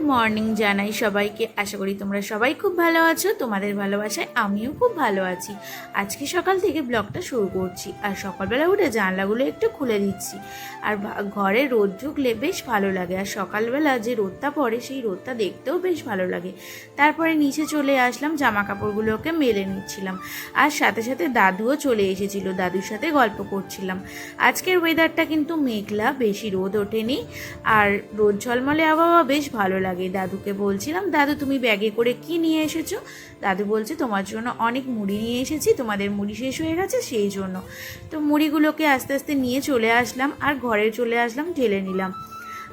Morning জানাই সবাইকে। আশা করি তোমরা সবাই খুব ভালো আছো, তোমাদের ভালোবাসায় আমিও খুব ভালো আছি। আজকে সকাল থেকে ব্লগটা শুরু করছি আর সকালবেলা উঠে জানলাগুলো একটু খুলে দিচ্ছি। আর ঘরে রোদ ঢুকলে বেশ ভালো লাগে আর সকালবেলা যে রোদটা পড়ে সেই রোদটা দেখতেও বেশ ভালো লাগে। তারপরে নিচে চলে আসলাম জামা কাপড়গুলোকে মেলে নিচ্ছিলাম। আর সাথে সাথে দাদুও চলে এসেছিল, দাদুর সাথে গল্প করছিলাম। আজকের ওয়েদারটা কিন্তু মেঘলা, বেশি রোদ ওঠেনি। আর রোদ ঝলমলে আবহাওয়া বেশ ভালো লাগে। দাদুকে বলছিলাম, দাদু, তুমি ব্যাগে করে কি নিয়ে এসেছ? দাদু বলছে, তোমার জন্য অনেক মুড়ি নিয়ে এসেছি, তোমাদের মুড়ি শেষ হয়ে গেছে, সেই জন্য। তো মুড়িগুলোকে আস্তে আস্তে নিয়ে চলে আসলাম, আর ঘরে চলে আসলাম, ঢেলে নিলাম।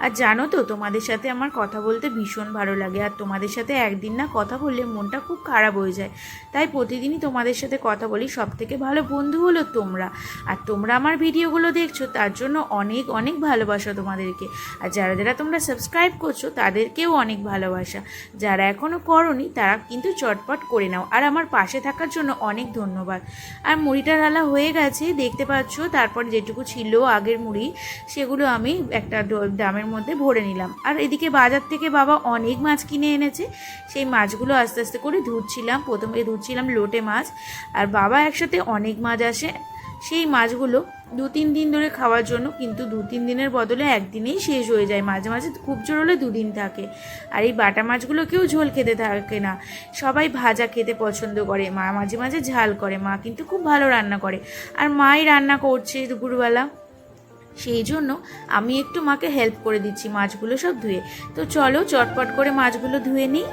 আর জানো তো, তোমাদের সাথে আমার কথা বলতে ভীষণ ভালো লাগে। আর তোমাদের সাথে একদিন না কথা বললে মনটা খুব খারাপ হয়ে যায়। তাই প্রতিদিনই তোমাদের সাথে কথা বলি সব থেকে ভালো বন্ধু হলো তোমরা। আর তোমরা আমার ভিডিওগুলো দেখছ, তার জন্য অনেক অনেক ভালোবাসা তোমাদেরকে। আর যারা যারা তোমরা সাবস্ক্রাইব করছ, তাদেরকেও অনেক ভালোবাসা। যারা এখনও করনি, তারা কিন্তু চটপট করে নাও। আর আমার পাশে থাকার জন্য অনেক ধন্যবাদ। আর মুড়িটা ঢালা হয়ে গেছে, দেখতে পাচ্ছ? তারপর যেটুকু ছিল আগের মুড়ি, সেগুলো আমি একটা ড্রামের মধ্যে ভরে নিলাম। আর এদিকে বাজার থেকে বাবা অনেক মাছ কিনে এনেছে। সেই মাছগুলো আস্তে আস্তে করে ধুচ্ছিলাম। প্রথমে ধুচ্ছিলাম লোটে মাছ। আর বাবা একসাথে অনেক মাছ আসে। সেই মাছগুলো দু তিন দিন ধরে খাওয়ার জন্য কিন্তু দু তিন দিনের বদলে একদিনেই শেষ হয়ে যায়। মাঝে মাঝে খুব জোর হলে দুদিন থাকে। আর এই বাটা মাছগুলো কেউ ঝোল খেতে থাকে না। সবাই ভাজা খেতে পছন্দ করে। মা মাঝে মাঝে ঝাল করে। মা কিন্তু খুব ভালো রান্না করে। আর মাই রান্না করছে দুপুরবেলা। সেই জন্য আমি একটু মাকে হেল্প করে দিচ্ছি মাছগুলো সব ধুয়ে। তো চলো চটপট করে মাছগুলো ধুয়ে নিই।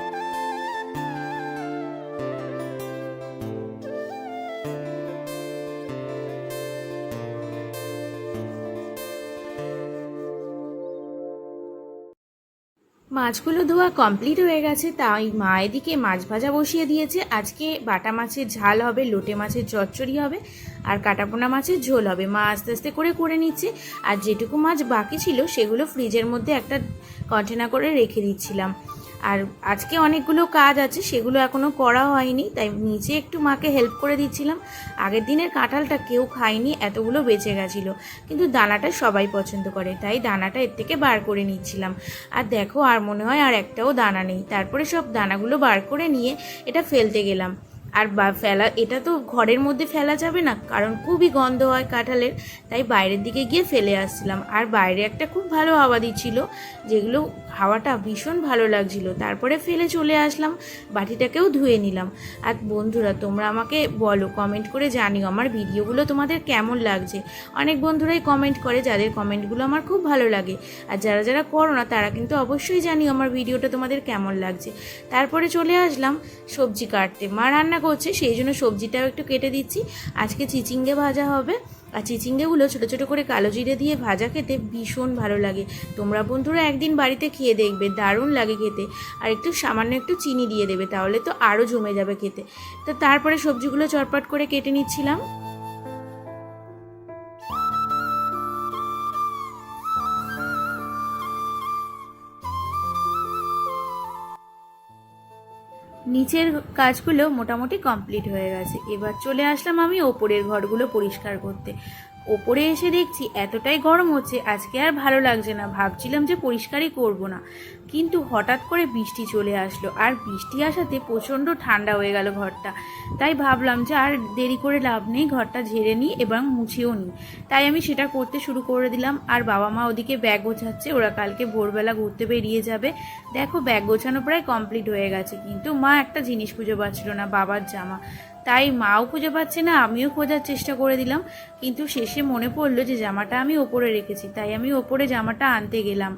মাছগুলো ধোয়া কমপ্লিট হয়ে গেছে, তাই মা এদিকে মাছ ভাজা বসিয়ে দিয়েছে। আজকে বাটা মাছের ঝাল হবে, লোটে মাছের চচ্চড়ি হবে। আর কাটাপোনা মাছের ঝোল হবে। মা আস্তে আস্তে করে করে নিচ্ছে। আর যেটুকু মাছ বাকি ছিল, সেগুলো ফ্রিজের মধ্যে একটা কন্টেনার করে রেখে দিচ্ছিলাম। আর আজকে অনেকগুলো কাজ আছে, সেগুলো এখনও করা হয়নি, তাই নিচে একটু মাকে হেল্প করে দিচ্ছিলাম। আগের দিনের কাঁঠালটা কেউ খায়নি, এতগুলো বেঁচে গেছিল। কিন্তু দানাটা সবাই পছন্দ করে, তাই দানাটা এর থেকে বার করে নিচ্ছিলাম। আর দেখো, আর মনে হয় আর একটাও দানা নেই। তারপরে সব দানাগুলো বার করে নিয়ে এটা ফেলতে গেলাম। আর বা ফেলা, এটা তো ঘরের মধ্যে ফেলা যাবে না, কারণ খুবই গন্ধ হয় কাঁঠালের, তাই বাইরের দিকে গিয়ে ফেলে আসছিলাম। আর বাইরে একটা খুব ভালো হাওয়া দিচ্ছিল, যেগুলো হাওয়াটা ভীষণ ভালো লাগছিল। তারপরে ফেলে চলে আসলাম, বাটিটাকেও ধুয়ে নিলাম। আর বন্ধুরা, তোমরা আমাকে বলো কমেন্ট করে জানিও আমার ভিডিওগুলো তোমাদের কেমন লাগছে। অনেক বন্ধুরাই কমেন্ট করে, যাদের কমেন্টগুলো আমার খুব ভালো লাগে। আর যারা যারা করো না, তারা কিন্তু অবশ্যই জানিও আমার ভিডিওটা তোমাদের কেমন লাগছে। তারপরে চলে আসলাম সবজি কাটতে। মা রান্না করছে সেই জন্য সবজিটাও একটু কেটে দিচ্ছি। আজকে চিচিঙ্গে ভাজা হবে। আর চিচিঙ্গেগুলো ছোটো ছোটো করে কালো জিরে দিয়ে ভাজা খেতে ভীষণ ভালো লাগে। তোমরা বন্ধুরা একদিন বাড়িতে খেয়ে দেখবে, দারুণ লাগে খেতে। আর একটু সামান্য একটু চিনি দিয়ে দেবে, তাহলে তো আরও জমে যাবে খেতে। তো তারপরে সবজিগুলো চটপট করে কেটে নিচ্ছিলাম। নিচের কাজগুলো মোটামুটি কমপ্লিট হয়ে গেছে। এবার চলে আসলাম আমি ওপরের ঘরগুলো পরিষ্কার করতে। ওপরে এসে দেখছি এতটাই গরম হচ্ছে, আজকে আর ভালো লাগছে না। ভাবছিলাম যে পরিষ্কারই করব না। কিন্তু হঠাৎ করে বৃষ্টি চলে আসলো, আর বৃষ্টি আসাতে প্রচণ্ড ঠান্ডা হয়ে গেল ঘরটা। তাই ভাবলাম যে আর দেরি করে লাভ নেই, ঘরটা ঝেড়ে নিই এবং মুছেও নিই। তাই আমি সেটা করতে শুরু করে দিলাম, আর বাবা মা ওদিকে ব্যাগ গোছাচ্ছে, ওরা কালকে ভোরবেলা ঘুরতে বেরিয়ে যাবে। দেখো, ব্যাগ গোছানো প্রায় কমপ্লিট হয়ে গেছে, কিন্তু মা একটা জিনিস খুঁজে পাচ্ছিল না, বাবার জামা। তাই মাও খুঁজে পাচ্ছে না, আমিও খোঁজার চেষ্টা করে দিলাম। কিন্তু শেষে মনে পড়ল যে জামাটা আমি ওপরে রেখেছি, তাই আমি ওপরে জামাটা আনতে গেলাম।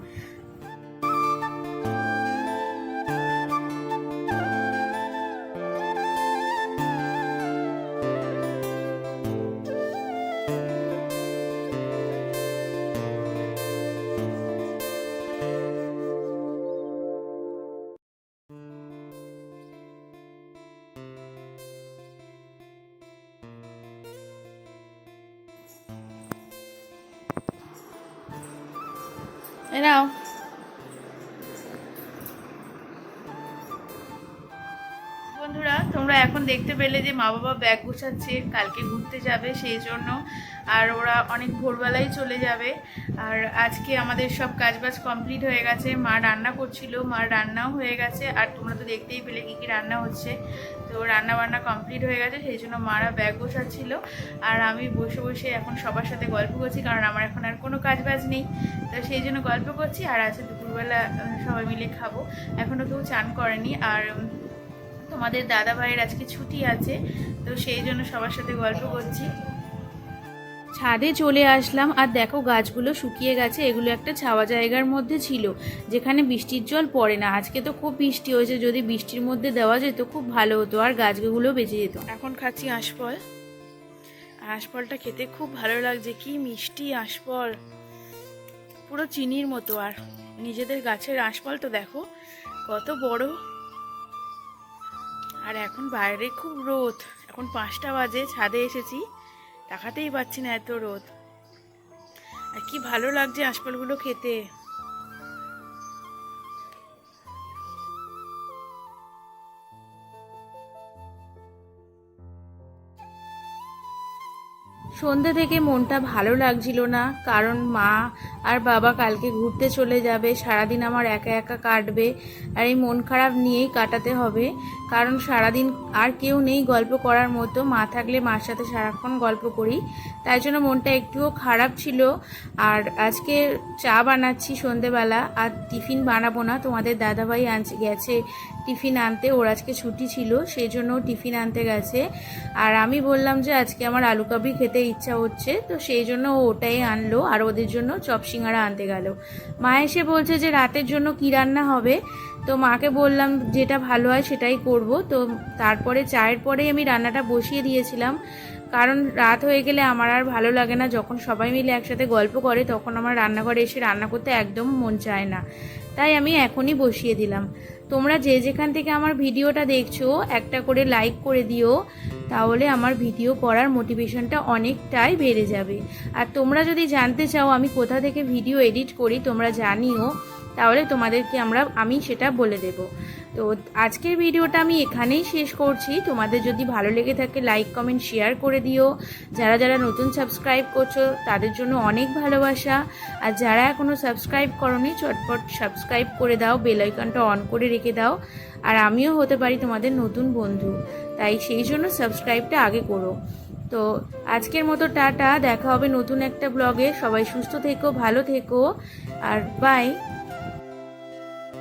নাও বন্ধুরা, তোমরা এখন দেখতে পেলে যে মা বাবা ব্যাগ গুছাচ্ছে, কালকে ঘুরতে যাবে, সেই জন্য আর ওরা অনেক ভোরবেলায় চলে যাবে। আর আজকে আমাদের সব কাজবাজ কমপ্লিট হয়ে গেছে। মা রান্না করছিল মা রান্নাও হয়ে গেছে। আর তোমরা তো দেখতেই পেলে কী কী রান্না হচ্ছে। তো রান্না বান্না কমপ্লিট হয়ে গেছে, সেই জন্য মারা ব্যাগ বসাচ্ছিল। আর আমি বসে বসে এখন সবার সাথে গল্প করছি, কারণ আমার এখন আর কোনো কাজ বাজ নেই। তো সেই জন্য গল্প করছি, আর আছে দুপুরবেলা সবাই মিলে খাব। এখনও কেউ চান করেনি। আর তোমাদের দাদা ভাইয়ের আজকে ছুটি আছে, তো সেই জন্য সবার সাথে গল্প করছি। ছাদে চলে আসলাম আর দেখো গাছগুলো শুকিয়ে গেছে, এগুলো একটা ছাওয়া জায়গার মধ্যে ছিল, যেখানে বৃষ্টির জল পড়ে না। আজকে তো খুব বৃষ্টি হয়েছে, যদি বৃষ্টির মধ্যে দেওয়া যেত খুব ভালো হতো আর গাছগুলো বেঁচে যেত। এখন খাচ্ছি আঁশফল। আঁশফলটা খেতে খুব ভালো লাগছে, কি মিষ্টি আঁশফল। পুরো চিনির মতো আর নিজেদের গাছের আঁশফল তো দেখো, কত বড়। আর এখন বাইরে খুব রোদ, এখন পাঁচটা বাজে, ছাদে এসেছি। তাকাতেই পাচ্ছি না এত রোদ। আর কি ভালো লাগছে আসপালগুলো খেতে। সন্ধ্যে থেকে মনটা ভালো লাগছিল না, কারণ মা আর বাবা কালকে ঘুরতে চলে যাবে, সারাদিন আমার একা একা কাটবে, আর এই মন খারাপ নিয়েই কাটাতে হবে। কারণ সারাদিন আর কেউ নেই গল্প করার মতো, মা থাকলে মার সাথে সারাক্ষণ গল্প করি। তাই জন্য মনটা একটুও খারাপ ছিল। আর আজকে চা বানাচ্ছি সন্ধেবেলা, আর টিফিন বানাবো না, তোমাদের দাদাভাই আনছে গেছে টিফিন আনতে, ওর আজকে ছুটি ছিল সেই জন্য টিফিন আনতে গেছে। আর আমি বললাম যে, আজকে আমার আলু কাবলি খেতে ইচ্ছা হচ্ছে, তো সেই জন্য ওটাই আনলো, আর ওদের জন্য চপ সিঙ্গারা আনতে গেল। মা এসে বলছে যে, রাতের জন্য কি রান্না হবে? তো মাকে বললাম, যেটা ভালো হয় সেটাই করব। তো তারপরে, চায়ের পরেই আমি রান্নাটা বসিয়ে দিয়েছিলাম। কারণ রাত হয়ে গেলে আমার আর ভালো লাগে না। যখন সবাই মিলে একসাথে গল্প করে, তখন আমার রান্নাঘরে এসে রান্না করতে একদম মন চায় না। তাই আমি এখনই বসিয়ে দিলাম। তোমরা যে যেখান থেকে আমার ভিডিওটা দেখছ, একটা করে লাইক করে দিও, তাহলে আমার ভিডিও করার মোটিভেশনটা অনেকটাই বেড়ে যাবে। আর তোমরা যদি জানতে চাও আমি কোথা থেকে ভিডিও এডিট করি, তোমরা জানিও, তাহলে তোমাদেরকে আমরা, আমি সেটা বলে দেব। তো আজকের ভিডিওটা আমি এখানেই শেষ করছি। তোমাদের যদি ভালো লেগে থাকে লাইক কমেন্ট শেয়ার করে দিও। যারা যারা নতুন সাবস্ক্রাইব করছ, তাদের জন্য অনেক ভালোবাসা। আর যারা এখনও সাবস্ক্রাইব করনি, চটপট সাবস্ক্রাইব করে দাও বেল আইকনটা অন করে রেখে দাও। আর আমিও হতে পারি তোমাদের নতুন বন্ধু। তাই সেই জন্য সাবস্ক্রাইবটা আগে করো। তো আজকের মতো টাটা, দেখা হবে নতুন একটা ব্লগে সবাই সুস্থ থেকো, ভালো থেকো। আর বাই